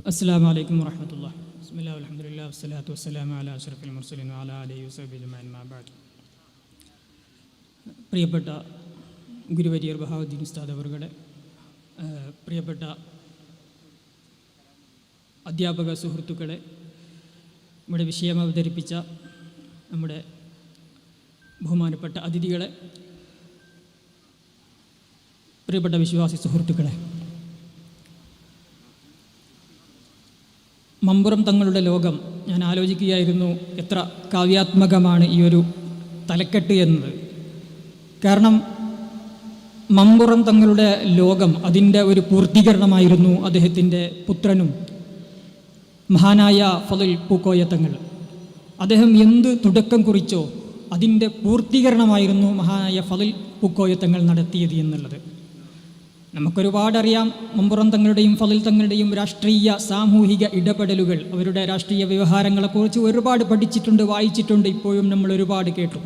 അസ്സാം വലൈക്കും വർഹമത്തുള്ള ബിസ്മില്ലാ അലഹമുല്ലാ വസ്സലാത്തു വസ്സലാം അല അഷ്റഫുൽ മുർസലിൻ അല അലൈഹി വസഹബി ജമാൻ മാബാദ് പ്രിയപ്പെട്ട ഗുരുവരിയർ ബഹാവുദ്ദീൻ ഉസ്താദ് അവരുടെ പ്രിയപ്പെട്ട അധ്യാപക സുഹൃത്തുക്കളെ നമ്മുടെ വിഷയം അവതരിപ്പിച്ച നമ്മുടെ ബഹുമാനപ്പെട്ട അതിഥികളെ പ്രിയപ്പെട്ട വിശ്വാസി സുഹൃത്തുക്കളെ മമ്പുറം തങ്ങളുടെ ലോകം ഞാൻ ആലോചിക്കുകയായിരുന്നു എത്ര കാവ്യാത്മകമാണ് ഈ ഒരു തലക്കെട്ട് എന്നത്. കാരണം മമ്പുറം തങ്ങളുടെ ലോകം അതിന്റെ ഒരു പൂർത്തീകരണമായിരുന്നു അദ്ദേഹത്തിന്റെ പുത്രനും മഹാനായ ഫതുൽ പൂക്കോയ തങ്ങൾ. അദ്ദേഹം എന്ത് തുടക്കം കുറിച്ചോ അതിന്റെ പൂർത്തീകരണമായിരുന്നു മഹാനായ ഫതുൽ പൂക്കോയ തങ്ങൾ നടത്തിയത് എന്നുള്ളത്. നമുക്കൊരുപാട് അറിയാം മമ്പുറം തങ്ങളുടെയും ഫലിൽ തങ്ങളുടെയും രാഷ്ട്രീയ സാമൂഹിക ഇടപെടലുകൾ. അവരുടെ രാഷ്ട്രീയ വ്യവഹാരങ്ങളെക്കുറിച്ച് ഒരുപാട് പഠിച്ചിട്ടുണ്ട് വായിച്ചിട്ടുണ്ട് ഇപ്പോഴും നമ്മൾ ഒരുപാട് കേട്ടു.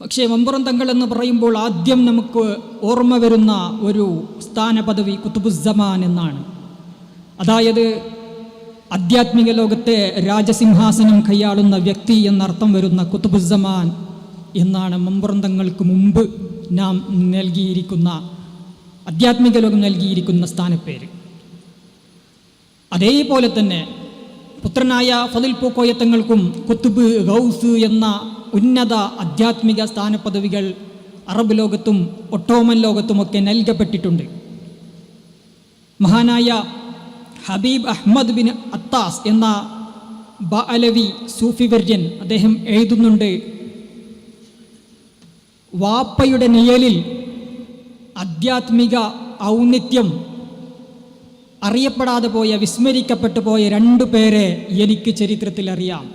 പക്ഷേ മമ്പുറം തങ്ങൾ എന്ന് പറയുമ്പോൾ ആദ്യം നമുക്ക് ഓർമ്മ വരുന്ന ഒരു സ്ഥാനപദവി കുത്തുബുസമാൻ എന്നാണ്. അതായത് ആധ്യാത്മിക ലോകത്തെ രാജസിംഹാസനം കൈയാളുന്ന വ്യക്തി എന്നർത്ഥം വരുന്ന കുത്തുബുസമാൻ എന്നാണ് മമ്പുറം തങ്ങൾക്ക് മുമ്പ് നാം നൽകിയിരിക്കുന്ന ആധ്യാത്മിക ലോകം നൽകിയിരിക്കുന്ന സ്ഥാനപ്പേര്. അതേപോലെ തന്നെ പുത്രനായ ഫതിൽ പൂക്കോയത്തങ്ങൾക്കും കുത്തുബ് ഗൗസ് എന്ന ഉന്നത ആധ്യാത്മിക സ്ഥാനപദവികൾ അറബ് ലോകത്തും ഒട്ടോമൻ ലോകത്തുമൊക്കെ നൽകപ്പെട്ടിട്ടുണ്ട്. മഹാനായ ഹബീബ് അഹമ്മദ് ബിൻ അത്താസ് എന്ന ബഅലവി സൂഫി വര്യൻ അദ്ദേഹം എഴുതുന്നുണ്ട് വാപ്പയുടെ നിഴലിൽ ആധ്യാത്മിക ഔന്നിത്യം അറിയപ്പെടാതെ പോയ വിസ്മരിക്കപ്പെട്ടു പോയ രണ്ടു പേരെ എനിക്ക് ചരിത്രത്തിൽ അറിയാം.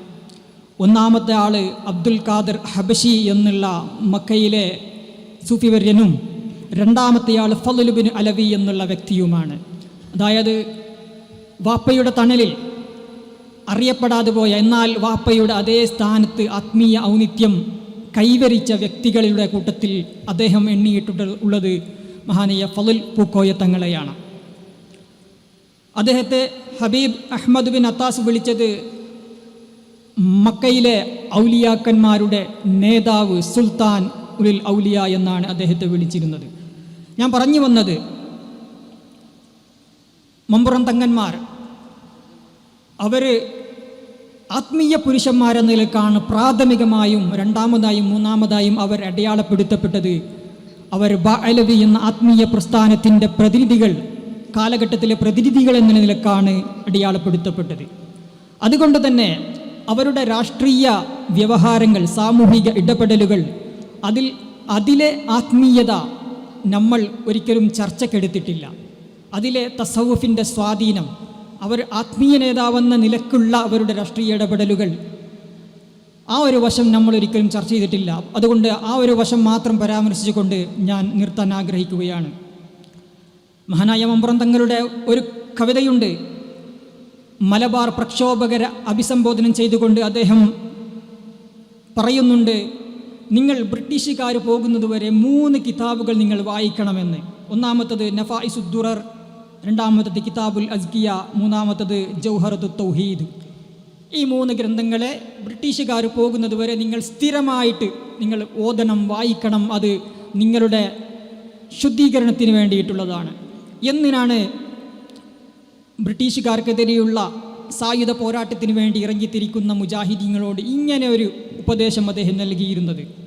ഒന്നാമത്തെ ആൾ അബ്ദുൽ ഖാദർ ഹബഷി എന്നുള്ള മക്കയിലെ സൂഫിവര്യനും രണ്ടാമത്തെ ആൾ ഫലുബിൻ അലവി എന്നുള്ള വ്യക്തിയുമാണ്. അതായത് വാപ്പയുടെ തണലിൽ അറിയപ്പെടാതെ പോയ എന്നാൽ വാപ്പയുടെ അതേ സ്ഥാനത്ത് ആത്മീയ ഔന്നിത്യം കൈവരിച്ച വ്യക്തികളുടെ കൂട്ടത്തിൽ അദ്ദേഹം എണ്ണിയിട്ടുണ്ട് ഉള്ളത് മഹാനീയ ഫലുൽ പൂക്കോയ തങ്ങളെയാണ്. അദ്ദേഹത്തെ ഹബീബ് അഹമ്മദ് ബിൻ അത്താസ് വിളിച്ചത് മക്കയിലെ ഔലിയാക്കന്മാരുടെ നേതാവ് സുൽത്താൻ ഉലിൽ ഔലിയ എന്നാണ് അദ്ദേഹത്തെ വിളിച്ചിരുന്നത്. ഞാൻ പറഞ്ഞു വന്നത് മമ്പുറം തങ്ങന്മാർ അവർ ആത്മീയ പുരുഷന്മാരെന്ന നിലക്കാണ് പ്രാഥമികമായും രണ്ടാമതായും മൂന്നാമതായും അവർ അടയാളപ്പെടുത്തപ്പെട്ടത്. അവർ ബഅലവി എന്ന ആത്മീയ പ്രസ്ഥാനത്തിന്റെ പ്രതിനിധികൾ കാലഘട്ടത്തിലെ പ്രതിനിധികൾ എന്ന നിലക്കാണ് അടയാളപ്പെടുത്തപ്പെട്ടത്. അതുകൊണ്ട് തന്നെ അവരുടെ രാഷ്ട്രീയ വ്യവഹാരങ്ങൾ സാമൂഹിക ഇടപെടലുകൾ അതിൽ അതിലെ ആത്മീയത നമ്മൾ ഒരിക്കലും ചർച്ചക്കെടുത്തിട്ടില്ല അതിലെ തസവുഫിന്റെ സ്വാധീനം അവർ ആത്മീയ നേതാവെന്ന നിലക്കുള്ള അവരുടെ രാഷ്ട്രീയ ഇടപെടലുകൾ ആ ഒരു വശം നമ്മൾ ഒരിക്കലും ചർച്ച ചെയ്തിട്ടില്ല. അതുകൊണ്ട് ആ ഒരു വശം മാത്രം പരാമർശിച്ചുകൊണ്ട് ഞാൻ നിർത്താൻ ആഗ്രഹിക്കുകയാണ്. മഹാനായ മമ്പുറം തങ്ങളുടെ ഒരു കവിതയുണ്ട്. മലബാർ പ്രക്ഷോഭകരെ അഭിസംബോധനം ചെയ്തുകൊണ്ട് അദ്ദേഹം പറയുന്നുണ്ട് നിങ്ങൾ ബ്രിട്ടീഷുകാർ പോകുന്നതുവരെ മൂന്ന് കിതാബുകൾ നിങ്ങൾ വായിക്കണമെന്ന്. ഒന്നാമത്തത് നഫായിസുദ്ദുറർ രണ്ടാമത്തത് കിതാബുൽ അസ്കിയ മൂന്നാമത്തത് ജൗഹറത്തു തൗഹീദ്. ഈ മൂന്ന് ഗ്രന്ഥങ്ങളെ ബ്രിട്ടീഷുകാർ പോകുന്നത് വരെ നിങ്ങൾ സ്ഥിരമായിട്ട് നിങ്ങൾ ഓതണം വായിക്കണം അത് നിങ്ങളുടെ ശുദ്ധീകരണത്തിന് വേണ്ടിയിട്ടുള്ളതാണ്. എന്തിനാണ് ബ്രിട്ടീഷുകാർക്കെതിരെയുള്ള സായുധ പോരാട്ടത്തിന് വേണ്ടി ഇറങ്ങിത്തിരിക്കുന്ന മുജാഹിദീങ്ങളോട് ഇങ്ങനെ ഒരു ഉപദേശം അദ്ദേഹം നൽകിയിരുന്നത്.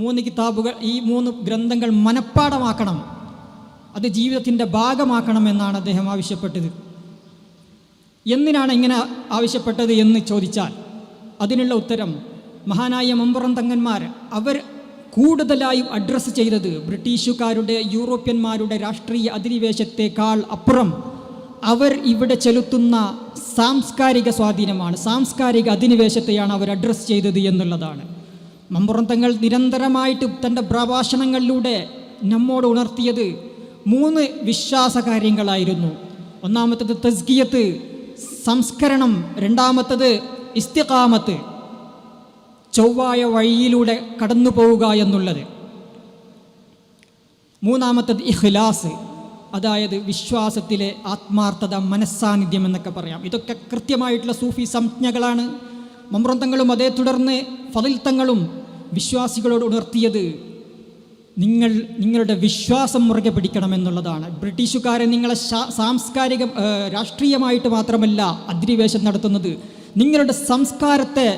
മൂന്ന് കിതാബുകൾ ഈ മൂന്ന് ഗ്രന്ഥങ്ങൾ മനഃപ്പാടമാക്കണം അത് ജീവിതത്തിന്റെ ഭാഗമാക്കണം എന്നാണ് അദ്ദേഹം ആവശ്യപ്പെട്ടത്. എന്തിനാണ് ഇങ്ങനെ ആവശ്യപ്പെട്ടത് എന്ന് ചോദിച്ചാൽ അതിനുള്ള ഉത്തരം മഹാനായ മമ്പുറം തങ്ങന്മാർ അവർ കൂടുതലായും അഡ്രസ്സ് ചെയ്തത് ബ്രിട്ടീഷുകാരുടെ യൂറോപ്യന്മാരുടെ രാഷ്ട്രീയ അധിനിവേശത്തെക്കാൾ അപ്പുറം അവർ ഇവിടെ ചെലുത്തുന്ന സാംസ്കാരിക സ്വാധീനമാണ് സാംസ്കാരിക അധിനിവേശത്തെയാണ് അവർ അഡ്രസ്സ് ചെയ്തത് എന്നുള്ളതാണ്. മമ്പുറം തങ്ങൾ നിരന്തരമായിട്ട് തന്റെ പ്രഭാഷണങ്ങളിലൂടെ നമ്മോട് ഉണർത്തിയത് മൂന്ന് വിശ്വാസ കാര്യങ്ങളായിരുന്നു ഒന്നാമത്തത് തസ്കിയത്ത് സംസ്കരണം രണ്ടാമത്തത് ഇസ്തിഖാമത്ത് ചൊവ്വായ വഴിയിലൂടെ കടന്നു പോവുക എന്നുള്ളത്. മൂന്നാമത്തത് ഇഖ്ലാസ് അതായത് വിശ്വാസത്തിലെ ആത്മാർത്ഥത മനസ്സാന്നിധ്യം എന്നൊക്കെ പറയാം. ഇതൊക്കെ കൃത്യമായിട്ടുള്ള സൂഫി സംജ്ഞകളാണ്. മമ്രന്തങ്ങളും അതേ തുടർന്ന് ഫതിൽത്തങ്ങളും വിശ്വാസികളോട് ഉണർത്തിയത് നിങ്ങൾ നിങ്ങളുടെ വിശ്വാസം മുറുകെ പിടിക്കണമെന്നുള്ളതാണ്. ബ്രിട്ടീഷുകാരെ നിങ്ങളെ സാംസ്കാരിക രാഷ്ട്രീയമായിട്ട് മാത്രമല്ല അധിനിവേശം നടത്തുന്നത്. നിങ്ങളുടെ സംസ്കാരത്തെ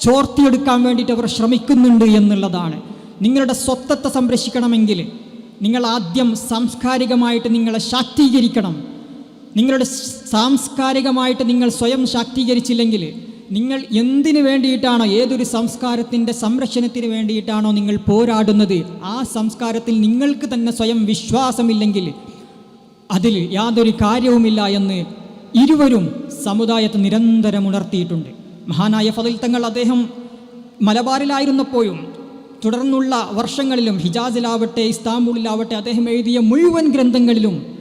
ചോർത്തിയെടുക്കാൻ വേണ്ടിയിട്ട് അവർ ശ്രമിക്കുന്നുണ്ട് എന്നുള്ളതാണ്. നിങ്ങളുടെ സ്വത്വത്തെ സംരക്ഷിക്കണമെങ്കിൽ നിങ്ങൾ ആദ്യം സാംസ്കാരികമായിട്ട് നിങ്ങളെ ശാക്തീകരിക്കണം. നിങ്ങളുടെ സാംസ്കാരികമായിട്ട് നിങ്ങൾ സ്വയം ശാക്തീകരിച്ചില്ലെങ്കിൽ നിങ്ങൾ എന്തിനു വേണ്ടിയിട്ടാണോ ഏതൊരു സംസ്കാരത്തിന്റെ സംരക്ഷണത്തിന് വേണ്ടിയിട്ടാണോ നിങ്ങൾ പോരാടുന്നത്? ആ സംസ്കാരത്തിൽ നിങ്ങൾക്ക് തന്നെ സ്വയം വിശ്വാസമില്ലെങ്കിൽ അതിൽ യാതൊരു കാര്യവുമില്ല എന്ന് ഇരുവരും സമുദായത്തെ നിരന്തരം ഉണർത്തിയിട്ടുണ്ട്. മഹാനായ ഫതിൽ തങ്ങൾ അദ്ദേഹം മലബാറിലായിരുന്നപ്പോഴും തുടർന്നുള്ള വർഷങ്ങളിലും ഹിജാസിലാവട്ടെ ഇസ്താംബൂളിലാവട്ടെ അദ്ദേഹം എഴുതിയ മുഴുവൻ ഗ്രന്ഥങ്ങളിലും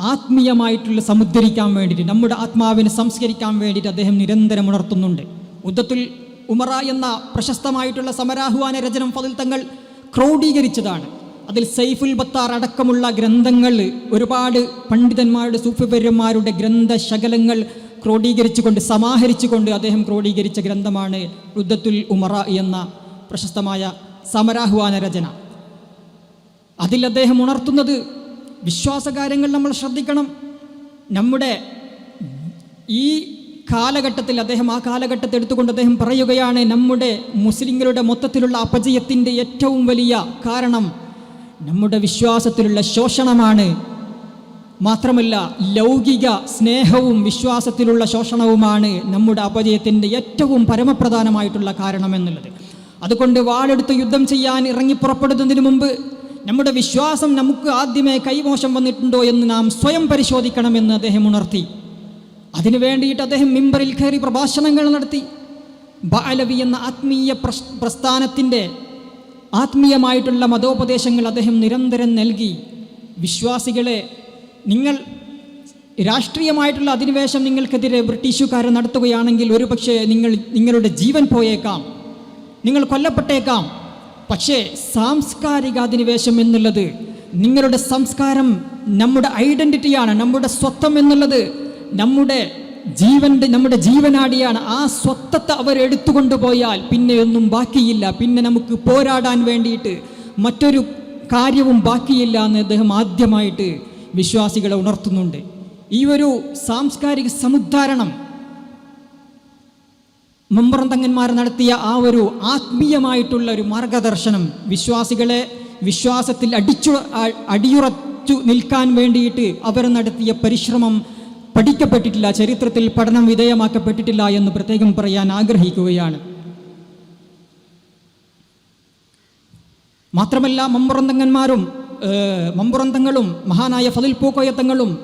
ആത്മീയമായിട്ടുള്ള സമുദ്ധരിക്കാൻ വേണ്ടിയിട്ട് നമ്മുടെ ആത്മാവിനെ സംസ്കരിക്കാൻ വേണ്ടിയിട്ട് അദ്ദേഹം നിരന്തരം ഉണർത്തുന്നുണ്ട്. ഉദ്ദത്തുൽ ഉമറ എന്ന പ്രശസ്തമായിട്ടുള്ള സമരാഹ്വാന രചനം ഫതിൽ തങ്ങൾ ക്രോഡീകരിച്ചതാണ്. അതിൽ സൈഫുൽ ബത്താർ അടക്കമുള്ള ഗ്രന്ഥങ്ങൾ ഒരുപാട് പണ്ഡിതന്മാരുടെ സൂഫിപര്യന്മാരുടെ ഗ്രന്ഥശകലങ്ങൾ ക്രോഡീകരിച്ചുകൊണ്ട് സമാഹരിച്ചുകൊണ്ട് അദ്ദേഹം ക്രോഡീകരിച്ച ഗ്രന്ഥമാണ് ഉദ്ദത്തുൽ ഉമറ എന്ന പ്രശസ്തമായ സമരാഹ്വാന രചന. അതിൽ അദ്ദേഹം ഉണർത്തുന്നത് വിശ്വാസകാര്യങ്ങൾ നമ്മൾ ശ്രദ്ധിക്കണം. നമ്മുടെ ഈ കാലഘട്ടത്തിൽ അദ്ദേഹം ആ കാലഘട്ടത്തെ എടുത്തുകൊണ്ട് അദ്ദേഹം പറയുകയാണ് നമ്മുടെ മുസ്ലിങ്ങളുടെ മൊത്തത്തിലുള്ള അപജയത്തിന്റെ ഏറ്റവും വലിയ കാരണം നമ്മുടെ വിശ്വാസത്തിലുള്ള ശോഷണമാണ്. മാത്രമല്ല ലൗകിക സ്നേഹവും വിശ്വാസത്തിലുള്ള ശോഷണവുമാണ് നമ്മുടെ അപജയത്തിന്റെ ഏറ്റവും പരമപ്രധാനമായിട്ടുള്ള കാരണമെന്നുള്ളത് അതുകൊണ്ട് വാളെടുത്ത് യുദ്ധം ചെയ്യാൻ ഇറങ്ങി പുറപ്പെടുന്നതിന് മുമ്പ് നമ്മുടെ വിശ്വാസം നമുക്ക് ആദ്യമേ കൈമോശം വന്നിട്ടുണ്ടോ എന്ന് നാം സ്വയം പരിശോധിക്കണമെന്ന് അദ്ദേഹം ഉണർത്തി. അതിനു വേണ്ടിയിട്ട് അദ്ദേഹം മിമ്പറിൽ കയറി പ്രഭാഷണങ്ങൾ നടത്തി. ബാലവി എന്ന ആത്മീയ പ്രസ് പ്രസ്ഥാനത്തിന്റെ ആത്മീയമായിട്ടുള്ള മതോപദേശങ്ങൾ അദ്ദേഹം നിരന്തരം നൽകി. വിശ്വാസികളെ നിങ്ങൾ രാഷ്ട്രീയമായിട്ടുള്ള അധിനിവേശം നിങ്ങൾക്കെതിരെ ബ്രിട്ടീഷുകാർ നടത്തുകയാണെങ്കിൽ ഒരുപക്ഷെ നിങ്ങൾ നിങ്ങളുടെ ജീവൻ പോയേക്കാം. നിങ്ങൾ കൊല്ലപ്പെട്ടേക്കാം. പക്ഷേ സാംസ്കാരിക അധിനിവേശം എന്നുള്ളത് നിങ്ങളുടെ സംസ്കാരം നമ്മുടെ ഐഡന്റിറ്റിയാണ് നമ്മുടെ സ്വത്വം എന്നുള്ളത് നമ്മുടെ ജീവന്റെ നമ്മുടെ ജീവനാടിയാണ്. ആ സ്വത്വത്തെ അവർ എടുത്തുകൊണ്ടുപോയാൽ പിന്നെ ഒന്നും ബാക്കിയില്ല. പിന്നെ നമുക്ക് പോരാടാൻ വേണ്ടിയിട്ട് മറ്റൊരു കാര്യവും ബാക്കിയില്ല എന്ന് അദ്ദേഹം ആദ്യമായിട്ട് വിശ്വാസികളെ ഉണർത്തുന്നുണ്ട്. ഈ ഒരു സാംസ്കാരിക സമുദ്ധാരണം മമ്പറന്തങ്ങന്മാർ നടത്തിയ ആ ഒരു ആത്മീയമായിട്ടുള്ള ഒരു മാർഗദർശനം വിശ്വാസികളെ വിശ്വാസത്തിൽ അടിച്ചു അടിയുറച്ചു നിൽക്കാൻ വേണ്ടിയിട്ട് അവർ നടത്തിയ പരിശ്രമം പഠിക്കപ്പെട്ടിട്ടില്ല ചരിത്രത്തിൽ പഠനം വിധേയമാക്കപ്പെട്ടിട്ടില്ല എന്ന് പ്രത്യേകം പറയാൻ ആഗ്രഹിക്കുകയാണ്. മാത്രമല്ല മമ്പുറന്തങ്ങന്മാരും മമ്പുറന്തങ്ങളും മഹാനായ ഫതിൽ പൂക്കോയത്തങ്ങളും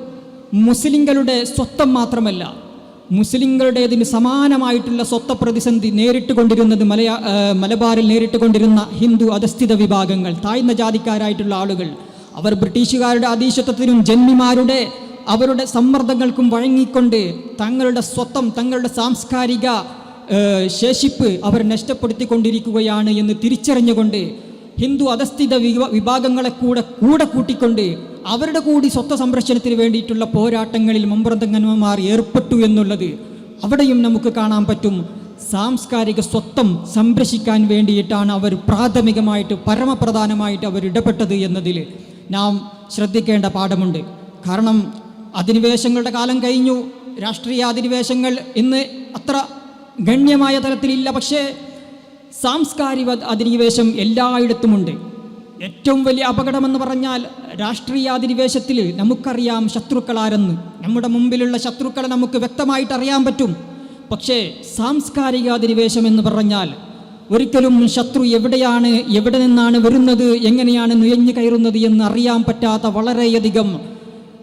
മുസ്ലിങ്ങളുടെ സ്വത്വം മാത്രമല്ല മുസ്ലിങ്ങളുടേതിന് സമാനമായിട്ടുള്ള സ്വത്ത പ്രതിസന്ധി നേരിട്ട് കൊണ്ടിരുന്നത് മലയാ മലബാറിൽ നേരിട്ട് കൊണ്ടിരുന്ന ഹിന്ദു അധസ്ഥിത വിഭാഗങ്ങൾ താഴ്ന്ന ജാതിക്കാരായിട്ടുള്ള ആളുകൾ അവർ ബ്രിട്ടീഷുകാരുടെ അധീശത്വത്തിനും ജന്മിമാരുടെ അവരുടെ സമ്മർദ്ദങ്ങൾക്കും വഴങ്ങിക്കൊണ്ട് തങ്ങളുടെ സ്വത്തം തങ്ങളുടെ സാംസ്കാരിക ശേഷിപ്പ് അവർ നഷ്ടപ്പെടുത്തിക്കൊണ്ടിരിക്കുകയാണ് എന്ന് തിരിച്ചറിഞ്ഞുകൊണ്ട് ഹിന്ദു അധസ്ഥിത വിഭാഗങ്ങളെ കൂടെ കൂടെ കൂട്ടിക്കൊണ്ട് അവരുടെ കൂടി സ്വത്ത് സംരക്ഷണത്തിന് വേണ്ടിയിട്ടുള്ള പോരാട്ടങ്ങളിൽ മമ്പുറന്തങ്ങന്മാർ ഏർപ്പെട്ടു എന്നുള്ളത് അവിടെയും നമുക്ക് കാണാൻ പറ്റും. സാംസ്കാരിക സ്വത്വം സംരക്ഷിക്കാൻ വേണ്ടിയിട്ടാണ് അവർ പ്രാഥമികമായിട്ട് പരമപ്രധാനമായിട്ട് അവർ ഇടപെട്ടത് എന്നതിൽ നാം ശ്രദ്ധിക്കേണ്ട പാഠമുണ്ട്. കാരണം അധിനിവേശങ്ങളുടെ കാലം കഴിഞ്ഞു. രാഷ്ട്രീയ അധിനിവേശങ്ങൾ ഇന്ന് അത്ര ഗണ്യമായ തലത്തിലില്ല. പക്ഷേ സാംസ്കാരിക അധിനിവേശം എല്ലായിടത്തുമുണ്ട്. ഏറ്റവും വലിയ അപകടമെന്ന് പറഞ്ഞാൽ രാഷ്ട്രീയാധിനിവേശത്തിൽ നമുക്കറിയാം ശത്രുക്കളാരെന്ന്. നമ്മുടെ മുമ്പിലുള്ള ശത്രുക്കളെ നമുക്ക് വ്യക്തമായിട്ട് അറിയാൻ പറ്റും. പക്ഷേ സാംസ്കാരികാധിനിവേശം എന്ന് പറഞ്ഞാൽ ഒരിക്കലും ശത്രു എവിടെയാണ് എവിടെ നിന്നാണ് വരുന്നത് എങ്ങനെയാണ് നുയഞ്ഞു കയറുന്നത് എന്ന് അറിയാൻ പറ്റാത്ത വളരെയധികം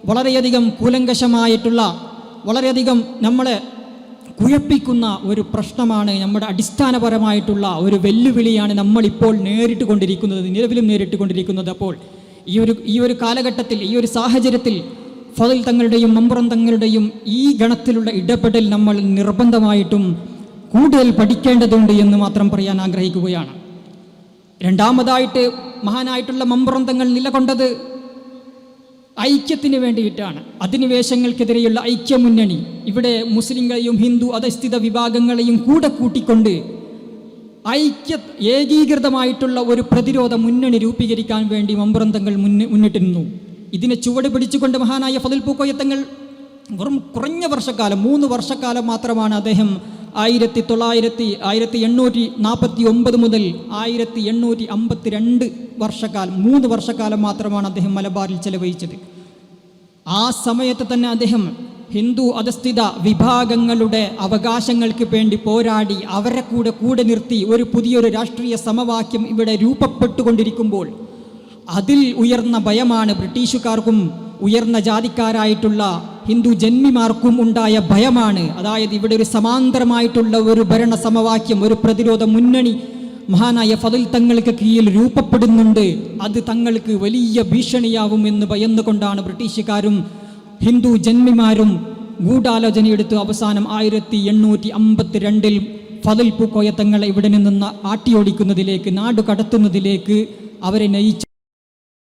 വളരെയധികം കൂലങ്കശമായിട്ടുള്ള വളരെയധികം നമ്മളെ കുഴപ്പിക്കുന്ന ഒരു പ്രശ്നമാണ് നമ്മുടെ അടിസ്ഥാനപരമായിട്ടുള്ള ഒരു വെല്ലുവിളിയാണ് നമ്മളിപ്പോൾ നേരിട്ട് കൊണ്ടിരിക്കുന്നത് നിലവിലും നേരിട്ട് കൊണ്ടിരിക്കുന്നത് അപ്പോൾ ഈ ഒരു ഈ ഒരു കാലഘട്ടത്തിൽ ഈ ഒരു സാഹചര്യത്തിൽ ഫതിൽ തങ്ങളുടെയും മമ്പുറം തങ്ങളുടെയും ഈ ഗണത്തിലുള്ള ഇടപെടൽ നമ്മൾ നിർബന്ധമായിട്ടും കൂടുതൽ പഠിക്കേണ്ടതുണ്ട് എന്ന് മാത്രം പറയാൻ ആഗ്രഹിക്കുകയാണ്. രണ്ടാമതായിട്ട് മഹാനായിട്ടുള്ള മമ്പുറം തങ്ങൾ നിലകൊണ്ടത് ഐക്യത്തിന് വേണ്ടിയിട്ടാണ്. അധിനിവേശങ്ങൾക്കെതിരെയുള്ള ഐക്യമുന്നണി. ഇവിടെ മുസ്ലിങ്ങളെയും ഹിന്ദു അധസ്ഥിത വിഭാഗങ്ങളെയും കൂടെ കൂട്ടിക്കൊണ്ട് ഐക്യ ഏകീകൃതമായിട്ടുള്ള ഒരു പ്രതിരോധ മുന്നണി രൂപീകരിക്കാൻ വേണ്ടി മമ്പുറന്തങ്ങൾ മുന്ന മുന്നിട്ടിരുന്നു. ഇതിനെ ചുവട് പിടിച്ചുകൊണ്ട് മഹാനായ ഫതിൽ പൂക്കോയത്തങ്ങൾ വെറും കുറഞ്ഞ വർഷക്കാലം മൂന്ന് വർഷക്കാലം മാത്രമാണ് അദ്ദേഹം ആയിരത്തി തൊള്ളായിരത്തി ആയിരത്തി എണ്ണൂറ്റി നാൽപ്പത്തി ഒമ്പത് മുതൽ ആയിരത്തി എണ്ണൂറ്റി അമ്പത്തി രണ്ട് വർഷക്കാലം മൂന്ന് വർഷക്കാലം മാത്രമാണ് അദ്ദേഹം മലബാറിൽ ചെലവഴിച്ചത്. ആ സമയത്ത് തന്നെ അദ്ദേഹം ഹിന്ദു അധസ്ഥിത വിഭാഗങ്ങളുടെ അവകാശങ്ങൾക്ക് വേണ്ടി പോരാടി അവരെ കൂടെ കൂടെ നിർത്തി ഒരു പുതിയൊരു രാഷ്ട്രീയ സമവാക്യം ഇവിടെ രൂപപ്പെട്ടുകൊണ്ടിരിക്കുമ്പോൾ അതിൽ ഉയർന്ന ഭയമാണ് ബ്രിട്ടീഷുകാർക്കും ഉയർന്ന ജാതിക്കാരായിട്ടുള്ള ഹിന്ദു ജന്മിമാർക്കും ഉണ്ടായ ഭയമാണ്. അതായത് ഇവിടെ ഒരു സമാന്തരമായിട്ടുള്ള ഒരു ഭരണ സമവാക്യം ഒരു പ്രതിരോധ മുന്നണി മഹാനായ ഫതിൽ തങ്ങൾക്ക് കീഴിൽ രൂപപ്പെടുന്നുണ്ട്. അത് തങ്ങൾക്ക് വലിയ ഭീഷണിയാവും എന്ന് ഭയന്നുകൊണ്ടാണ് ബ്രിട്ടീഷുകാരും ഹിന്ദു ജന്മിമാരും ഗൂഢാലോചനയെടുത്ത് അവസാനം ആയിരത്തി എണ്ണൂറ്റി അമ്പത്തി രണ്ടിൽ ഫതിൽ പൂക്കോയ തങ്ങളെ ഇവിടെ നിന്ന് ആട്ടിയോടിക്കുന്നതിലേക്ക് നാട് കടത്തുന്നതിലേക്ക് അവരെ നയിച്ചു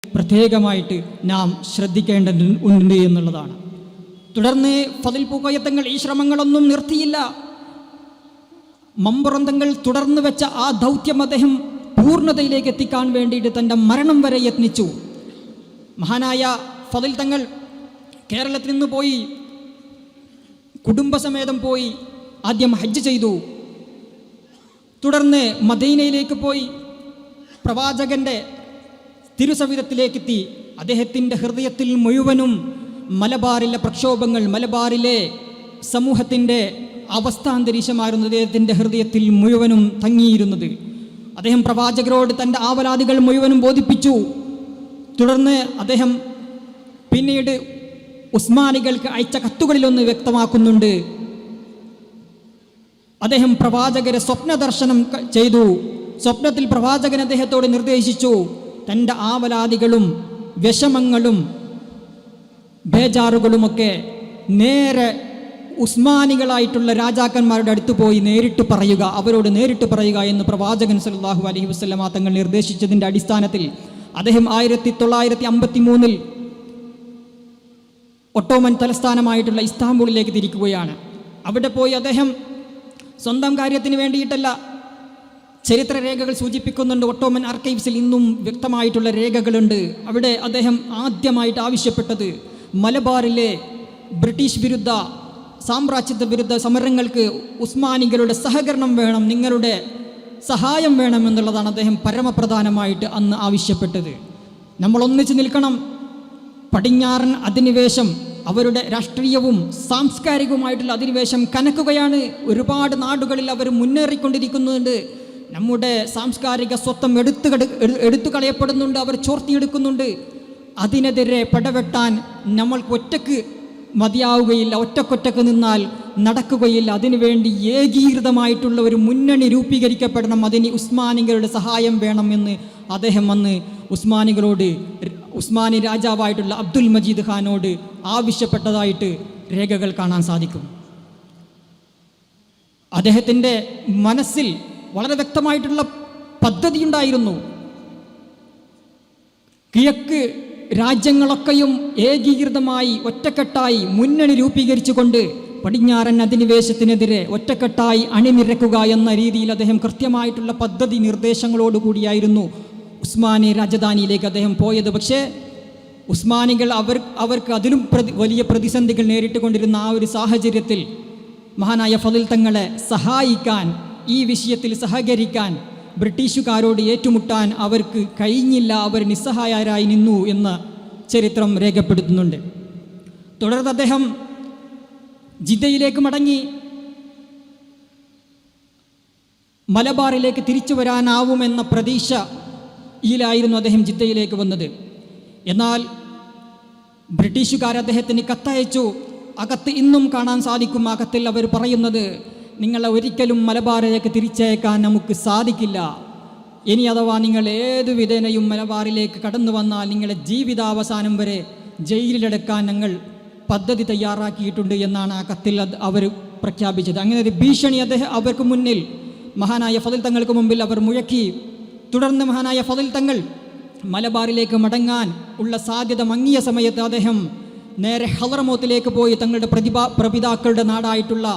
പ്രത്യേകമായിട്ട് നാം ശ്രദ്ധിക്കേണ്ടതുണ്ട് എന്നുള്ളതാണ്. തുടർന്ന് ഫതിൽ പൂക്കോയത്തങ്ങൾ ഈ ശ്രമങ്ങളൊന്നും നിർത്തിയില്ല. മമ്പുറന്തങ്ങൾ തുടർന്ന് വെച്ച ആ ദൗത്യം അദ്ദേഹം പൂർണതയിലേക്ക് എത്തിക്കാൻ വേണ്ടിയിട്ട് തന്റെ മരണം വരെ യത്നിച്ചു. മഹാനായ ഫതിൽ തങ്ങൾ കേരളത്തിൽ നിന്ന് പോയി കുടുംബസമേതം പോയി ആദ്യം ഹജ്ജ് ചെയ്തു. തുടർന്ന് മദീനയിലേക്ക് പോയി. പ്രവാചകന്റെ തിരുസവിധത്തിലേക്കെത്തി. അദ്ദേഹത്തിന്റെ ഹൃദയത്തിൽ മുഴുവനും മലബാറിലെ പ്രക്ഷോഭങ്ങൾ മലബാറിലെ സമൂഹത്തിന്റെ അവസ്ഥാന്തരീക്ഷമായിരുന്നു അദ്ദേഹത്തിന്റെ ഹൃദയത്തിൽ മുഴുവനും തങ്ങിയിരുന്നത്. അദ്ദേഹം പ്രവാചകരോട് തന്റെ ആവലാദികൾ മുഴുവനും ബോധിപ്പിച്ചു. തുടർന്ന് അദ്ദേഹം പിന്നീട് ഉസ്മാനികൾക്ക് അയച്ച കത്തുകളിലൊന്ന് വ്യക്തമാക്കുന്നുണ്ട്. അദ്ദേഹം പ്രവാചകരെ സ്വപ്ന ദർശനം ചെയ്തു. സ്വപ്നത്തിൽ പ്രവാചകൻ അദ്ദേഹത്തോട് നിർദ്ദേശിച്ചു. തന്റെ ആവലാതികളും വിഷമങ്ങളും ബേജാറുകളുമൊക്കെ നേരെ ഉസ്മാനികളായിട്ടുള്ള രാജാക്കന്മാരുടെ അടുത്ത് പോയി നേരിട്ട് പറയുക അവരോട് നേരിട്ട് പറയുക എന്ന് പ്രവാചകൻ സല്ലല്ലാഹു അലഹി വസല്ലമ തങ്ങൾ നിർദ്ദേശിച്ചതിന്റെ അടിസ്ഥാനത്തിൽ അദ്ദേഹം ആയിരത്തി തൊള്ളായിരത്തി അമ്പത്തി മൂന്നിൽ ഒട്ടോമൻ തലസ്ഥാനമായിട്ടുള്ള ഇസ്താംബൂളിലേക്ക് തിരിക്കുകയാണ്. അവിടെ പോയി അദ്ദേഹം സ്വന്തം കാര്യത്തിന് വേണ്ടിയിട്ടല്ല ചരിത്രരേഖകൾ സൂചിപ്പിക്കുന്നുണ്ട്. ഒട്ടോമൻ ആർക്കൈവ്സിൽ ഇന്നും വ്യക്തമായിട്ടുള്ള രേഖകളുണ്ട്. അവിടെ അദ്ദേഹം ആദ്യമായിട്ട് ആവശ്യപ്പെട്ടത് മലബാറിലെ ബ്രിട്ടീഷ് വിരുദ്ധ സാമ്രാജ്യത്വ വിരുദ്ധ സമരങ്ങൾക്ക് ഉസ്മാനികളുടെ സഹകരണം വേണം നിങ്ങളുടെ സഹായം വേണം എന്നുള്ളതാണ് അദ്ദേഹം പരമപ്രധാനമായിട്ട് അന്ന് ആവശ്യപ്പെട്ടത്. നമ്മൾ ഒന്നിച്ച് നിൽക്കണം. പടിഞ്ഞാറൻ അധിനിവേശം അവരുടെ രാഷ്ട്രീയവും സാംസ്കാരികവുമായിട്ടുള്ള അധിനിവേശം കനക്കുകയാണ്. ഒരുപാട് നാടുകളിൽ അവർ മുന്നേറിക്കൊണ്ടിരിക്കുന്നുണ്ട്. നമ്മുടെ സാംസ്കാരിക സ്വത്വം എടുത്തു എടുത്തു കളയപ്പെടുന്നുണ്ട് അവർ ചോർത്തിയെടുക്കുന്നുണ്ട്. അതിനെതിരെ പടവെട്ടാൻ നമ്മൾക്ക് ഒറ്റയ്ക്ക് മതിയാവുകയില്ല. ഒറ്റക്കൊറ്റക്ക് നിന്നാൽ നടക്കുകയില്ല. അതിനുവേണ്ടി ഏകീകൃതമായിട്ടുള്ള ഒരു മുന്നണി രൂപീകരിക്കപ്പെടണം. അതിന് ഉസ്മാനികളുടെ സഹായം വേണമെന്ന് അദ്ദേഹം വന്ന് ഉസ്മാനികളോട് ഉസ്മാനി രാജാവായിട്ടുള്ള അബ്ദുൽ മജീദ് ഖാനോട് ആവശ്യപ്പെട്ടതായിട്ട് രേഖകൾ കാണാൻ സാധിക്കും. അദ്ദേഹത്തിന്റെ മനസ്സിൽ വളരെ വ്യക്തമായിട്ടുള്ള പദ്ധതി ഉണ്ടായിരുന്നു. കിഴക്ക് രാജ്യങ്ങളൊക്കെയും ഏകീകൃതമായി ഒറ്റക്കെട്ടായി മുന്നണി രൂപീകരിച്ചുകൊണ്ട് പടിഞ്ഞാറൻ അധിനിവേശത്തിനെതിരെ ഒറ്റക്കെട്ടായി അണിനിരക്കുക എന്ന രീതിയിൽ അദ്ദേഹം കൃത്യമായിട്ടുള്ള പദ്ധതി നിർദ്ദേശങ്ങളോടുകൂടിയായിരുന്നു ഉസ്മാനി രാജധാനിയിലേക്ക് അദ്ദേഹം പോയത്. പക്ഷേ ഉസ്മാനികൾ അവർ അവർക്ക് അതിലും പ്രതി വലിയ പ്രതിസന്ധികൾ നേരിട്ടുകൊണ്ടിരുന്ന ആ ഒരു സാഹചര്യത്തിൽ മഹാനായ ഫതിൽ തങ്ങളെ സഹായിക്കാൻ ഈ വിഷയത്തിൽ സഹകരിക്കാൻ ബ്രിട്ടീഷുകാരോട് ഏറ്റുമുട്ടാൻ അവർക്ക് കഴിഞ്ഞില്ല അവർ നിസ്സഹായരായി നിന്നു എന്ന് ചരിത്രം രേഖപ്പെടുത്തുന്നുണ്ട്. തുടർന്ന് അദ്ദേഹം ജിദ്ദയിലേക്ക് മടങ്ങി. മലബാറിലേക്ക് തിരിച്ചു വരാനാവുമെന്ന പ്രതീക്ഷയിലായിരുന്നു അദ്ദേഹം ജിദ്ദയിലേക്ക് വന്നത്. എന്നാൽ ബ്രിട്ടീഷുകാർ അദ്ദേഹത്തിന് കത്തയച്ചു. അകത്ത് ഇന്നും കാണാൻ സാധിക്കും. ആ കത്തിൽ അവർ പറയുന്നത് നിങ്ങളെ ഒരിക്കലും മലബാറിലേക്ക് തിരിച്ചയക്കാൻ നമുക്ക് സാധിക്കില്ല. ഇനി അഥവാ നിങ്ങൾ ഏത് വിധേനയും മലബാറിലേക്ക് കടന്നു വന്നാൽ നിങ്ങളെ ജീവിതാവസാനം വരെ ജയിലിലടക്കാൻ ഞങ്ങൾ പദ്ധതി തയ്യാറാക്കിയിട്ടുണ്ട് എന്നാണ് ആ കത്തിൽ അവർ പ്രഖ്യാപിച്ചത്. അങ്ങനെ ഒരു ഭീഷണി അദ്ദേഹം അവർക്ക് മുന്നിൽ മഹാനായ ഫതിൽ തങ്ങൾക്ക് മുമ്പിൽ അവർ മുഴക്കി. തുടർന്ന് മഹാനായ ഫതിൽ തങ്ങൾ മലബാറിലേക്ക് മടങ്ങാൻ ഉള്ള സാധ്യത മങ്ങിയ സമയത്ത് അദ്ദേഹം നേരെ ഹലറമോത്തിലേക്ക് പോയി തങ്ങളുടെ പ്രതിഭാ പ്രപിതാക്കളുടെ നാടായിട്ടുള്ള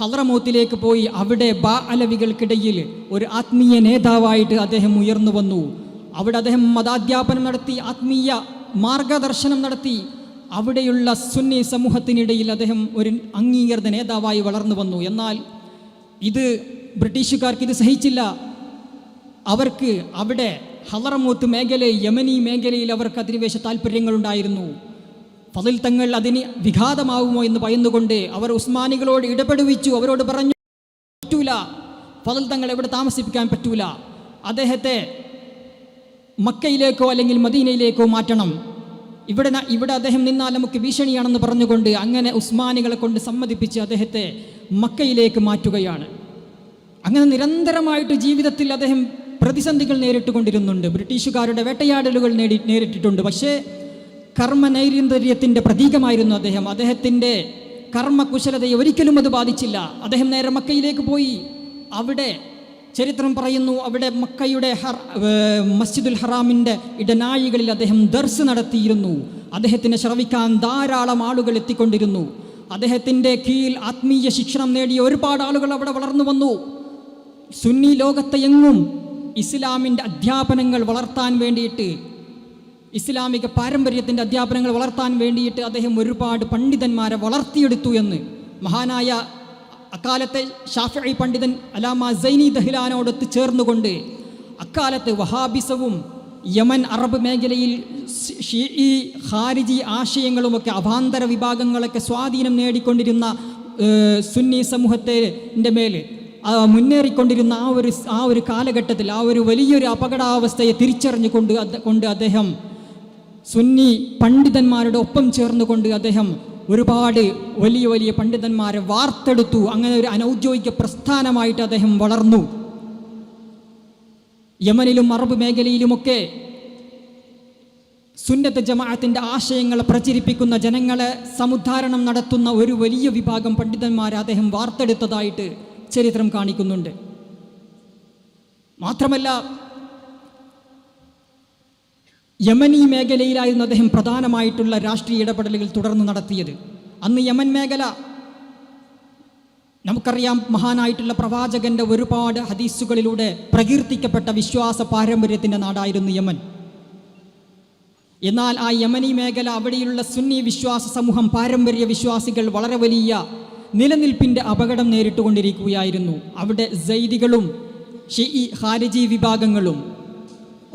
ഹലറമോത്തിലേക്ക് പോയി അവിടെ ബാ അലവികൾക്കിടയിൽ ഒരു ആത്മീയ നേതാവായിട്ട് അദ്ദേഹം ഉയർന്നു വന്നു. അവിടെ അദ്ദേഹം മതാധ്യാപനം നടത്തി ആത്മീയ മാർഗദർശനം നടത്തി. അവിടെയുള്ള സുന്നി സമൂഹത്തിനിടയിൽ അദ്ദേഹം ഒരു അംഗീകൃത നേതാവായി വളർന്നു വന്നു. എന്നാൽ ഇത് ബ്രിട്ടീഷുകാർക്ക് ഇത് സഹിച്ചില്ല. അവർക്ക് അവിടെ ഹലറമൂത്ത് മേഖല യമനി മേഖലയിൽ അവർക്ക് അധിനിവേശ താല്പര്യങ്ങളുണ്ടായിരുന്നു ഫതിൽ തങ്ങൾ അതിന് വിഘാതമാവുമോ എന്ന് ഭയന്നുകൊണ്ട് അവർ ഉസ്മാനികളോട് ഇടപെടുവിച്ചു. അവരോട് പറഞ്ഞു പറ്റൂല. ഫതിൽ തങ്ങൾ എവിടെ താമസിപ്പിക്കാൻ പറ്റൂല. അദ്ദേഹത്തെ മക്കയിലേക്കോ അല്ലെങ്കിൽ മദീനയിലേക്കോ മാറ്റണം. ഇവിടെ ഇവിടെ അദ്ദേഹം നിന്നാൽ നമുക്ക് ഭീഷണിയാണെന്ന് പറഞ്ഞുകൊണ്ട് അങ്ങനെ ഉസ്മാനികളെ കൊണ്ട് സമ്മതിപ്പിച്ച് അദ്ദേഹത്തെ മക്കയിലേക്ക് മാറ്റുകയാണ്. അങ്ങനെ നിരന്തരമായിട്ട് ജീവിതത്തിൽ അദ്ദേഹം പ്രതിസന്ധികൾ നേരിട്ടുകൊണ്ടിരുന്നുണ്ട്. ബ്രിട്ടീഷുകാരുടെ വേട്ടയാടലുകൾ നേടി നേരിട്ടിട്ടുണ്ട്. പക്ഷേ കർമ്മ നൈരന്തര്യത്തിന്റെ പ്രതീകമായിരുന്നു അദ്ദേഹം. അദ്ദേഹത്തിന്റെ കർമ്മകുശലതയെ ഒരിക്കലും അത് ബാധിച്ചില്ല. അദ്ദേഹം നേരെ മക്കയിലേക്ക് പോയി. അവിടെ ചരിത്രം പറയുന്നു അവിടെ മക്കയുടെ ഹർ മസ്ജിദുൽ ഹറാമിന്റെ ഇടനാഴികളിൽ അദ്ദേഹം ദർസ് നടത്തിയിരുന്നു. അദ്ദേഹത്തിനെ ശ്രവിക്കാൻ ധാരാളം ആളുകൾ എത്തിക്കൊണ്ടിരുന്നു. അദ്ദേഹത്തിന്റെ കീഴിൽ ആത്മീയ ശിക്ഷണം നേടിയ ഒരുപാട് ആളുകൾ അവിടെ വളർന്നു വന്നു. സുന്നി ലോകത്തെ എങ്ങും ഇസ്ലാമിന്റെ അധ്യാപനങ്ങൾ വളർത്താൻ വേണ്ടിയിട്ട് ഇസ്ലാമിക പാരമ്പര്യത്തിന്റെ അധ്യാപനങ്ങൾ വളർത്താൻ വേണ്ടിയിട്ട് അദ്ദേഹം ഒരുപാട് പണ്ഡിതന്മാരെ വളർത്തിയെടുത്തു എന്ന് മഹാനായ അക്കാലത്തെ ഷാഫി പണ്ഡിതൻ അലാമ സൈനി ദഹ്ലാനോടൊത്ത് ചേർന്നുകൊണ്ട് അക്കാലത്ത് വഹാബിസവും യമൻ അറബ് മേഖലയിൽ ഷീഇ ഖാരിജി ആശയങ്ങളുമൊക്കെ അഭാന്തര വിഭാഗങ്ങളൊക്കെ സ്വാധീനം നേടിക്കൊണ്ടിരുന്ന സുന്നി സമൂഹത്തിന്റെ മേൽ മുന്നേറിക്കൊണ്ടിരുന്ന ആ ഒരു ആ ഒരു കാലഘട്ടത്തിൽ ആ ഒരു വലിയൊരു അപകടാവസ്ഥയെ തിരിച്ചറിഞ്ഞുകൊണ്ട് കൊണ്ട് അദ്ദേഹം സുന്നി പണ്ഡിതന്മാരുടെ ഒപ്പം ചേർന്നുകൊണ്ട് അദ്ദേഹം ഒരുപാട് വലിയ വലിയ പണ്ഡിതന്മാരെ വാർത്തെടുത്തു. അങ്ങനെ ഒരു അനൗദ്യോഗിക പ്രസ്ഥാനമായിട്ട് അദ്ദേഹം വളർന്നു. യമനിലും അറബ് മേഖലയിലുമൊക്കെ സുന്നത്ത് ജമാഅത്തിന്റെ ആശയങ്ങൾ പ്രചരിപ്പിക്കുന്ന ജനങ്ങളെ സമുദ്ധാരണം നടത്തുന്ന ഒരു വലിയ വിഭാഗം പണ്ഡിതന്മാരെ അദ്ദേഹം വാർത്തെടുത്തതായിട്ട് ചരിത്രം കാണിക്കുന്നുണ്ട്. മാത്രമല്ല യമനി മേഖലയിലായിരുന്നു അദ്ദേഹം പ്രധാനമായിട്ടുള്ള രാഷ്ട്രീയ ഇടപെടലുകൾ തുടർന്ന് നടത്തിയത്. അന്ന് യമൻ മേഖല നമുക്കറിയാം മഹാനായിട്ടുള്ള പ്രവാചകന്റെ ഒരുപാട് ഹദീസുകളിലൂടെ പ്രകീർത്തിക്കപ്പെട്ട വിശ്വാസ പാരമ്പര്യത്തിന്റെ നാടായിരുന്നു യമൻ. എന്നാൽ ആ യമനി മേഖല അവിടെയുള്ള സുന്നി വിശ്വാസ സമൂഹം പാരമ്പര്യ വിശ്വാസികൾ വളരെ വലിയ നിലനിൽപ്പിന്റെ അപകടം നേരിട്ടുകൊണ്ടിരിക്കുകയായിരുന്നു. അവിടെ ജൈദികളും ഷെയി ഹാരിജി വിഭാഗങ്ങളും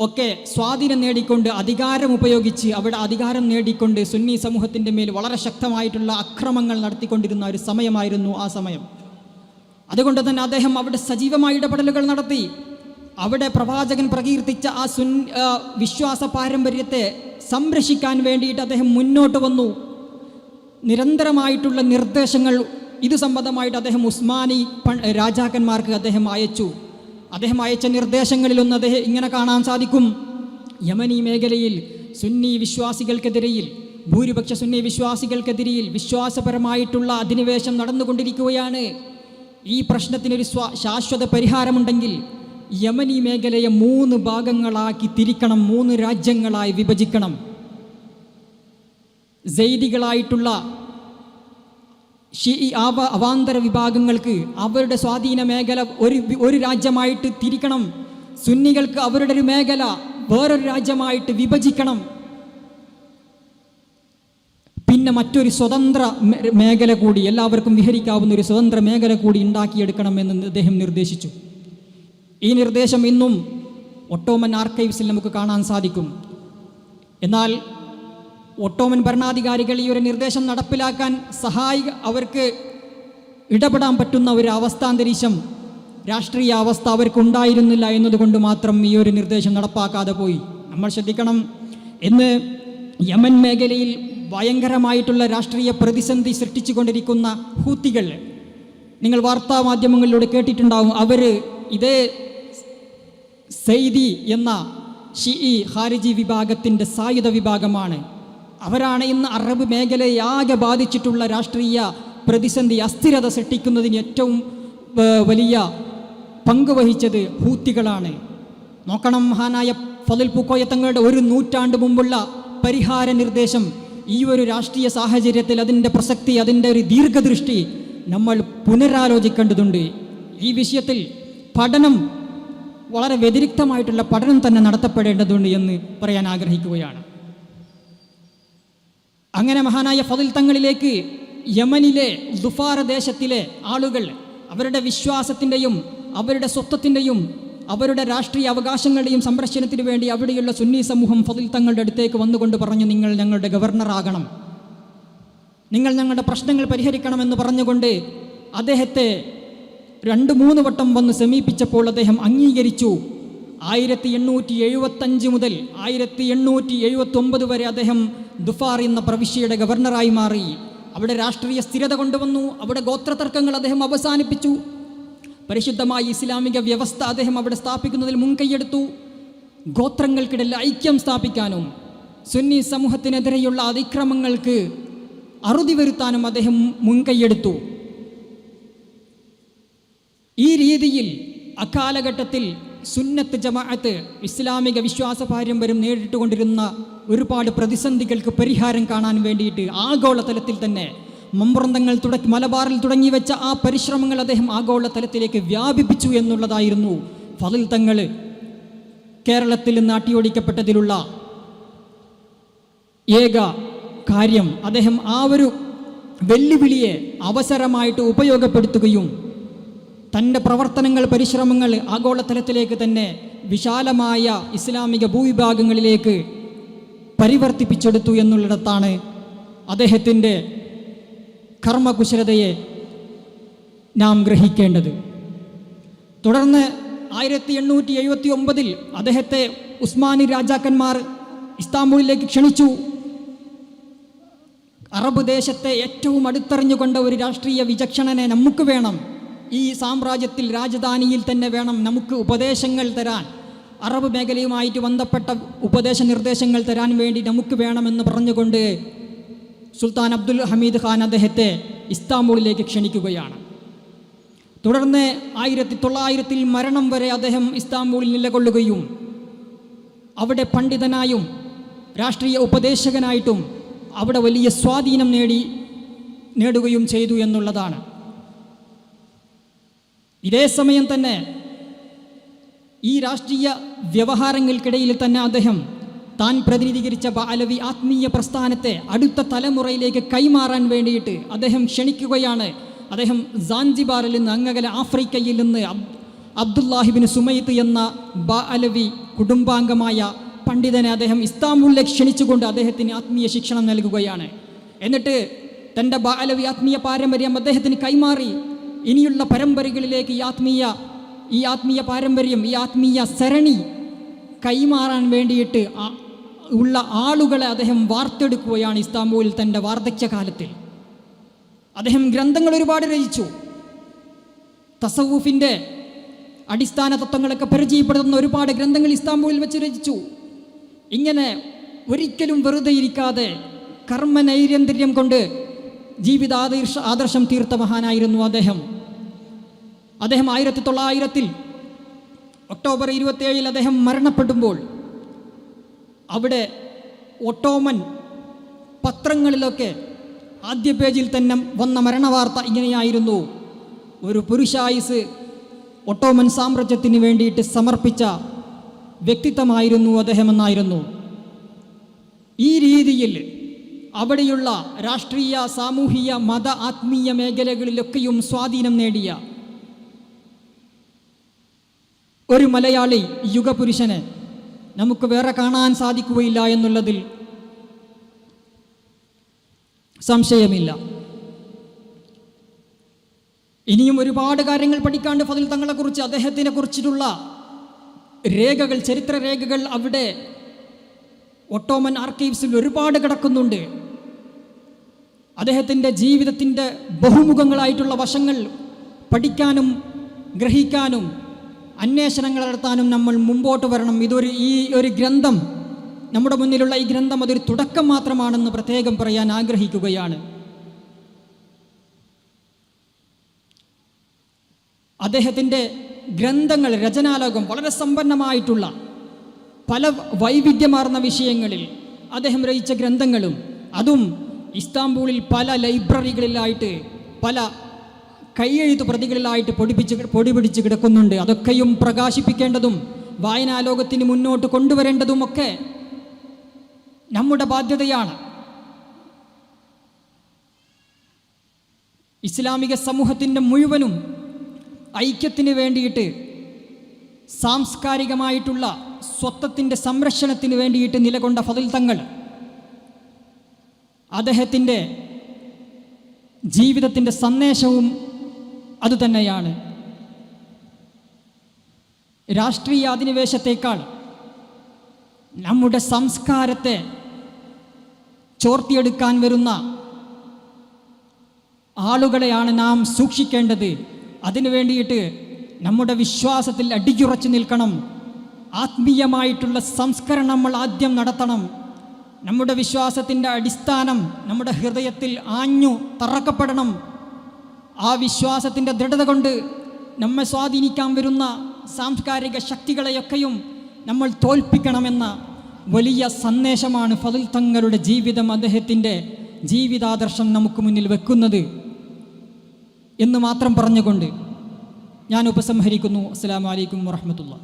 ഒക്കെ സ്വാധീനം നേടിക്കൊണ്ട് അധികാരം ഉപയോഗിച്ച് അവിടെ അധികാരം നേടിക്കൊണ്ട് സുന്നി സമൂഹത്തിന്റെ മേൽ വളരെ ശക്തമായിട്ടുള്ള അക്രമങ്ങൾ നടത്തിക്കൊണ്ടിരുന്ന ഒരു സമയമായിരുന്നു ആ സമയം. അതുകൊണ്ട് തന്നെ അദ്ദേഹം അവിടെ സജീവമായ ഇടപെടലുകൾ നടത്തി. അവിടെ പ്രവാചകൻ പ്രകീർത്തിച്ച ആ സുൻ വിശ്വാസ പാരമ്പര്യത്തെ സംരക്ഷിക്കാൻ വേണ്ടിയിട്ട് അദ്ദേഹം മുന്നോട്ട് വന്നു. നിരന്തരമായിട്ടുള്ള നിർദ്ദേശങ്ങൾ ഇത് സംബന്ധമായിട്ട് അദ്ദേഹം ഉസ്മാനി രാജാക്കന്മാർക്ക് അദ്ദേഹം അയച്ചു. അദ്ദേഹം അയച്ച നിർദ്ദേശങ്ങളിലൊന്ന് അദ്ദേഹം ഇങ്ങനെ കാണാൻ സാധിക്കും. യമനി മേഖലയിൽ സുന്നി വിശ്വാസികൾക്കെതിരെയിൽ ഭൂരിപക്ഷ സുന്നി വിശ്വാസികൾക്കെതിരെയിൽ വിശ്വാസപരമായിട്ടുള്ള അധിനിവേശം നടന്നുകൊണ്ടിരിക്കുകയാണ്. ഈ പ്രശ്നത്തിനൊരു സ്വാ ശാശ്വത പരിഹാരമുണ്ടെങ്കിൽ യമനി മേഖലയെ മൂന്ന് ഭാഗങ്ങളാക്കി തിരിക്കണം മൂന്ന് രാജ്യങ്ങളായി വിഭജിക്കണം. ജൈദികളായിട്ടുള്ള ഷി ആവ അവാന്തര വിഭാഗങ്ങൾക്ക് അവരുടെ സ്വാധീന മേഖല ഒരു ഒരു രാജ്യമായിട്ട് തിരിക്കണം. സുന്നികൾക്ക് അവരുടെ ഒരു മേഖല വേറൊരു രാജ്യമായിട്ട് വിഭജിക്കണം. പിന്നെ മറ്റൊരു സ്വതന്ത്ര മേഖല കൂടി എല്ലാവർക്കും വിഹരിക്കാവുന്ന ഒരു സ്വതന്ത്ര മേഖല കൂടി ഉണ്ടാക്കിയെടുക്കണമെന്ന് അദ്ദേഹം നിർദ്ദേശിച്ചു. ഈ നിർദ്ദേശം ഇന്നും ഒട്ടോമൻ ആർക്കൈവ്സിൽ നമുക്ക് കാണാൻ സാധിക്കും. എന്നാൽ ഒട്ടോമൻ ഭരണാധികാരികൾ ഈ ഒരു നിർദ്ദേശം നടപ്പിലാക്കാൻ സഹായി അവർക്ക് ഇടപെടാൻ പറ്റുന്ന ഒരു അവസ്ഥാന്തരീക്ഷം രാഷ്ട്രീയ അവസ്ഥ അവർക്കുണ്ടായിരുന്നില്ല എന്നതുകൊണ്ട് മാത്രം ഈ ഒരു നിർദ്ദേശം നടപ്പാക്കാതെ പോയി നമ്മൾ ശ്രദ്ധിക്കണം ഇന്ന് യമൻ മേഖലയിൽ ഭയങ്കരമായിട്ടുള്ള രാഷ്ട്രീയ പ്രതിസന്ധി സൃഷ്ടിച്ചുകൊണ്ടിരിക്കുന്ന ഹൂത്തികൾ നിങ്ങൾ വാർത്താ മാധ്യമങ്ങളിലൂടെ കേട്ടിട്ടുണ്ടാവും അവർ ഇതേ സെയ്ദി എന്ന ഷിഇ ഹാരിജി വിഭാഗത്തിന്റെ സായുധ വിഭാഗമാണ് അവരാണ് ഇന്ന് അറബ് മേഖലയെ ആകെ ബാധിച്ചിട്ടുള്ള രാഷ്ട്രീയ പ്രതിസന്ധി അസ്ഥിരത സൃഷ്ടിക്കുന്നതിന് ഏറ്റവും വലിയ പങ്ക് വഹിച്ചത് ഹൂത്തികളാണ്. നോക്കണം മഹാനായ ഫതിൽ പൂക്കോയ തങ്ങളുടെ ഒരു നൂറ്റാണ്ട് മുമ്പുള്ള പരിഹാര നിർദ്ദേശം. ഈ ഒരു രാഷ്ട്രീയ സാഹചര്യത്തിൽ അതിന്റെ പ്രസക്തി അതിന്റെ ഒരു ദീർഘദൃഷ്ടി നമ്മൾ പുനരാലോചിക്കേണ്ടതുണ്ട്. ഈ വിഷയത്തിൽ പഠനം വളരെ വ്യതിരിക്തമായിട്ടുള്ള പഠനം തന്നെ നടത്തപ്പെടേണ്ടതുണ്ട് എന്ന് പറയാൻ ആഗ്രഹിക്കുകയാണ്. അങ്ങനെ മഹാനായ ഫതിൽ തങ്ങളിലേക്ക് യമനിലെ ദുഫാറ ദേശത്തിലെ ആളുകൾ അവരുടെ വിശ്വാസത്തിന്റെയും അവരുടെ സ്വത്വത്തിന്റെയും അവരുടെ രാഷ്ട്രീയ അവകാശങ്ങളുടെയും സംരക്ഷണത്തിന് വേണ്ടി അവിടെയുള്ള സുന്നി സമൂഹം ഫതിൽ തങ്ങളുടെ അടുത്തേക്ക് വന്നുകൊണ്ട് പറഞ്ഞു നിങ്ങൾ ഞങ്ങളുടെ ഗവർണറാകണം നിങ്ങൾ ഞങ്ങളുടെ പ്രശ്നങ്ങൾ പരിഹരിക്കണമെന്ന് പറഞ്ഞുകൊണ്ട് അദ്ദേഹത്തെ രണ്ട് മൂന്ന് വട്ടം വന്ന് സമീപിച്ചപ്പോൾ അദ്ദേഹം അംഗീകരിച്ചു. ആയിരത്തി എണ്ണൂറ്റി എഴുപത്തഞ്ച് മുതൽ ആയിരത്തി എണ്ണൂറ്റി എഴുപത്തി ഒമ്പത് വരെ അദ്ദേഹം ദുഫാർ എന്ന പ്രവിശ്യയുടെ ഗവർണറായി മാറി. അവിടെ രാഷ്ട്രീയ സ്ഥിരത കൊണ്ടുവന്നു. അവിടെ ഗോത്രതർക്കങ്ങൾ അദ്ദേഹം അവസാനിപ്പിച്ചു. പരിശുദ്ധമായ ഇസ്ലാമിക വ്യവസ്ഥ അദ്ദേഹം അവിടെ സ്ഥാപിക്കുന്നതിൽ മുൻകൈയെടുത്തു. ഗോത്രങ്ങൾക്കിടയിൽ ഐക്യം സ്ഥാപിക്കാനും സുന്നി സമൂഹത്തിനെതിരെയുള്ള അതിക്രമങ്ങൾക്ക് അറുതി വരുത്താനും അദ്ദേഹം മുൻകൈയെടുത്തു. ഈ രീതിയിൽ അക്കാലഘട്ടത്തിൽ സുന്നത്ത് ജമാഅത്ത് ഇസ്ലാമിക വിശ്വാസ പാരമ്പര്യം നേരിട്ടുകൊണ്ടിരുന്ന ഒരുപാട് പ്രതിസന്ധികൾക്ക് പരിഹാരം കാണാൻ വേണ്ടിയിട്ട് ആഗോളതലത്തിൽ തന്നെ മമ്പ്രന്തങ്ങൾ തുടക്കി മലബാറിൽ തുടങ്ങി വെച്ച ആ പരിശ്രമങ്ങൾ അദ്ദേഹം ആഗോളതലത്തിലേക്ക് വ്യാപിപ്പിച്ചു എന്നുള്ളതായിരുന്നു ഫതിൽ തങ്ങൾ കേരളത്തിൽ നാട്ടിയോടിക്കപ്പെട്ടതിലുള്ള ഏക കാര്യം. അദ്ദേഹം ആ ഒരു വെല്ലുവിളിയെ അവസരമായിട്ട് ഉപയോഗപ്പെടുത്തുകയും തന്റെ പ്രവർത്തനങ്ങൾ പരിശ്രമങ്ങൾ ആഗോളതലത്തിലേക്ക് തന്നെ വിശാലമായ ഇസ്ലാമിക ഭൂവിഭാഗങ്ങളിലേക്ക് പരിവർത്തിപ്പിച്ചെടുത്തു എന്നുള്ളിടത്താണ് അദ്ദേഹത്തിന്റെ കർമ്മകുശലതയെ നാം ഗ്രഹിക്കേണ്ടത്. തുടർന്ന് ആയിരത്തി എണ്ണൂറ്റി എഴുപത്തി ഒമ്പതിൽ അദ്ദേഹത്തെ ഉസ്മാനി രാജാക്കന്മാർ ഇസ്താംബൂളിലേക്ക് ക്ഷണിച്ചു. അറബ് ദേശത്തെ ഏറ്റവും അടുത്തറിഞ്ഞുകൊണ്ട ഒരു രാഷ്ട്രീയ വിചക്ഷണനെ നമുക്ക് വേണം. ഈ സാമ്രാജ്യത്തിൽ രാജധാനിയിൽ തന്നെ വേണം നമുക്ക് ഉപദേശങ്ങൾ തരാൻ. അറബ് മേഖലയുമായിട്ട് ബന്ധപ്പെട്ട ഉപദേശ നിർദ്ദേശങ്ങൾ തരാൻ വേണ്ടി നമുക്ക് വേണമെന്ന് പറഞ്ഞുകൊണ്ട് സുൽത്താൻ അബ്ദുൽ ഹമീദ് ഖാൻ അദ്ദേഹത്തെ ഇസ്താംബൂളിലേക്ക് ക്ഷണിക്കുകയാണ്. തുടർന്ന് ആയിരത്തി തൊള്ളായിരത്തിൽ മരണം വരെ അദ്ദേഹം ഇസ്താംബൂളിൽ നിലകൊള്ളുകയും അവിടെ പണ്ഡിതനായും രാഷ്ട്രീയ ഉപദേശകനായിട്ടും അവിടെ വലിയ സ്വാധീനം നേടി നേടുകയും ചെയ്തു എന്നുള്ളതാണ്. ഇതേ സമയം തന്നെ ഈ രാഷ്ട്രീയ വ്യവഹാരങ്ങൾക്കിടയിൽ തന്നെ അദ്ദേഹം താൻ പ്രതിനിധീകരിച്ച ബാലവി ആത്മീയ പ്രസ്ഥാനത്തെ അടുത്ത തലമുറയിലേക്ക് കൈമാറാൻ വേണ്ടിയിട്ട് അദ്ദേഹം ക്ഷണിക്കുകയാണ്. അദ്ദേഹം സാൻജിബാറിൽ നിന്ന് അങ്ങകല ആഫ്രിക്കയിൽ നിന്ന് അബ് അബ്ദുല്ലാഹിബിൻ സുമൈത്ത് എന്ന ബാലവി കുടുംബാംഗമായ പണ്ഡിതനെ അദ്ദേഹം ഇസ്താംബുളിലേക്ക് ക്ഷണിച്ചുകൊണ്ട് അദ്ദേഹത്തിന് ആത്മീയ ശിക്ഷണം നൽകുകയാണ്. എന്നിട്ട് തന്റെ ബാലവി ആത്മീയ പാരമ്പര്യം അദ്ദേഹത്തിന് കൈമാറി. ഇനിയുള്ള പരമ്പരകളിലേക്ക് ഈ ആത്മീയ ഈ ആത്മീയ പാരമ്പര്യം ഈ ആത്മീയ സരണി കൈമാറാൻ വേണ്ടിയിട്ട് ഉള്ള ആളുകളെ അദ്ദേഹം വാർത്തെടുക്കുകയാണ് ഇസ്താംബൂളിൽ തന്റെ വാർദ്ധക്യകാലത്തിൽ. അദ്ദേഹം ഗ്രന്ഥങ്ങൾ ഒരുപാട് രചിച്ചു. തസവൂഫിന്റെ അടിസ്ഥാന തത്വങ്ങളൊക്കെ പരിചയപ്പെടുത്തുന്ന ഒരുപാട് ഗ്രന്ഥങ്ങൾ ഇസ്താംബൂളിൽ വെച്ച് രചിച്ചു. ഇങ്ങനെ ഒരിക്കലും വെറുതെ ഇരിക്കാതെ കർമ്മനൈരന്തര്യം കൊണ്ട് ജീവിതാദർശ ആദർശം തീർത്ത മഹാനായിരുന്നു അദ്ദേഹം. അദ്ദേഹം ആയിരത്തി തൊള്ളായിരത്തിൽ ഒക്ടോബർ ഇരുപത്തിയേഴിൽ അദ്ദേഹം മരണപ്പെടുമ്പോൾ അവിടെ ഒട്ടോമൻ പത്രങ്ങളിലൊക്കെ ആദ്യ പേജിൽ തന്നെ വന്ന മരണവാർത്ത ഇങ്ങനെയായിരുന്നു. ഒരു പുരുഷായുസ് ഒട്ടോമൻ സാമ്രാജ്യത്തിന് വേണ്ടിയിട്ട് സമർപ്പിച്ച വ്യക്തിത്വമായിരുന്നു അദ്ദേഹമെന്നായിരുന്നു. ഈ രീതിയിൽ അവിടെയുള്ള രാഷ്ട്രീയ സാമൂഹിക മത ആത്മീയ മേഖലകളിലൊക്കെയും സ്വാധീനം നേടിയ ഒരു മലയാളി യുഗപുരുഷനെ നമുക്ക് വേറെ കാണാൻ സാധിക്കുകയില്ല എന്നുള്ളതിൽ സംശയമില്ല. ഇനിയും ഒരുപാട് കാര്യങ്ങൾ പഠിക്കാണ്ട് ഫതിൽ തങ്ങളെക്കുറിച്ച് അദ്ദേഹത്തിനെ കുറിച്ചിട്ടുള്ള രേഖകൾ ചരിത്ര രേഖകൾ അവിടെ ഒട്ടോമൻ ആർക്കൈവ്സിൽ ഒരുപാട് കിടക്കുന്നുണ്ട്. അദ്ദേഹത്തിന്റെ ജീവിതത്തിന്റെ ബഹുമുഖങ്ങളായിട്ടുള്ള വശങ്ങൾ പഠിക്കാനും ഗ്രഹിക്കാനും അന്വേഷണങ്ങൾ നടത്താനും നമ്മൾ മുമ്പോട്ട് വരണം. ഇതൊരു ഈ ഒരു ഗ്രന്ഥം നമ്മുടെ മുന്നിലുള്ള ഈ ഗ്രന്ഥം അതൊരു തുടക്കം മാത്രമാണെന്ന് പ്രത്യേകം പറയാൻ ആഗ്രഹിക്കുകയാണ്. അദ്ദേഹത്തിന്റെ ഗ്രന്ഥങ്ങൾ രചനാലോകം വളരെ സമ്പന്നമായിട്ടുള്ള പല വൈവിധ്യമാർന്ന വിഷയങ്ങളിൽ അദ്ദേഹം രചിച്ച ഗ്രന്ഥങ്ങളും അതും ഇസ്താംബൂളിൽ പല ലൈബ്രറികളിലായിട്ട് പല കൈയെഴുത്ത് പ്രതികളിലായിട്ട് പൊടിപ്പിച്ച് പൊടി പിടിച്ച് കിടക്കുന്നുണ്ട്. അതൊക്കെയും പ്രകാശിപ്പിക്കേണ്ടതും വായനാലോകത്തിന് മുന്നോട്ട് കൊണ്ടുവരേണ്ടതുമൊക്കെ നമ്മുടെ ബാധ്യതയാണ്. ഇസ്ലാമിക സമൂഹത്തിന്റെ മുഴുവനും ഐക്യത്തിന് വേണ്ടിയിട്ട് സാംസ്കാരികമായിട്ടുള്ള സ്വത്വത്തിന്റെ സംരക്ഷണത്തിന് വേണ്ടിയിട്ട് നിലകൊണ്ട ഫതിൽ തങ്ങൾ അദ്ദേഹത്തിന്റെ ജീവിതത്തിന്റെ സന്ദേശവും അതുതന്നെയാണ്. രാഷ്ട്രീയ അധിനിവേശത്തേക്കാൾ നമ്മുടെ സംസ്കാരത്തെ ചോർത്തിയെടുക്കാൻ വരുന്ന ആളുകളെയാണ് നാം സൂക്ഷിക്കേണ്ടത്. അതിനു വേണ്ടിയിട്ട് നമ്മുടെ വിശ്വാസത്തിൽ അടിയുറച്ചു നിൽക്കണം. ആത്മീയമായിട്ടുള്ള സംസ്കരണം നമ്മൾ ആദ്യം നടത്തണം. നമ്മുടെ വിശ്വാസത്തിന്റെ അടിസ്ഥാനം നമ്മുടെ ഹൃദയത്തിൽ ആഞ്ഞു തറക്കപ്പെടണം. ആ വിശ്വാസത്തിന്റെ ദൃഢത കൊണ്ട് നമ്മെ സ്വാധീനിക്കാൻ വരുന്ന സാംസ്കാരിക ശക്തികളെയൊക്കെയും നമ്മൾ തോൽപ്പിക്കണമെന്ന വലിയ സന്ദേശമാണ് ഫതുൽ തങ്ങളുടെ ജീവിതം അദ്ദേഹത്തിന്റെ ജീവിതാദർശം നമുക്ക് മുന്നിൽ വെക്കുന്നത് എന്ന് മാത്രം പറഞ്ഞുകൊണ്ട് ഞാൻ ഉപസംഹരിക്കുന്നു. അസ്സാം വലൈക്കും വാഹമത്തുള്ള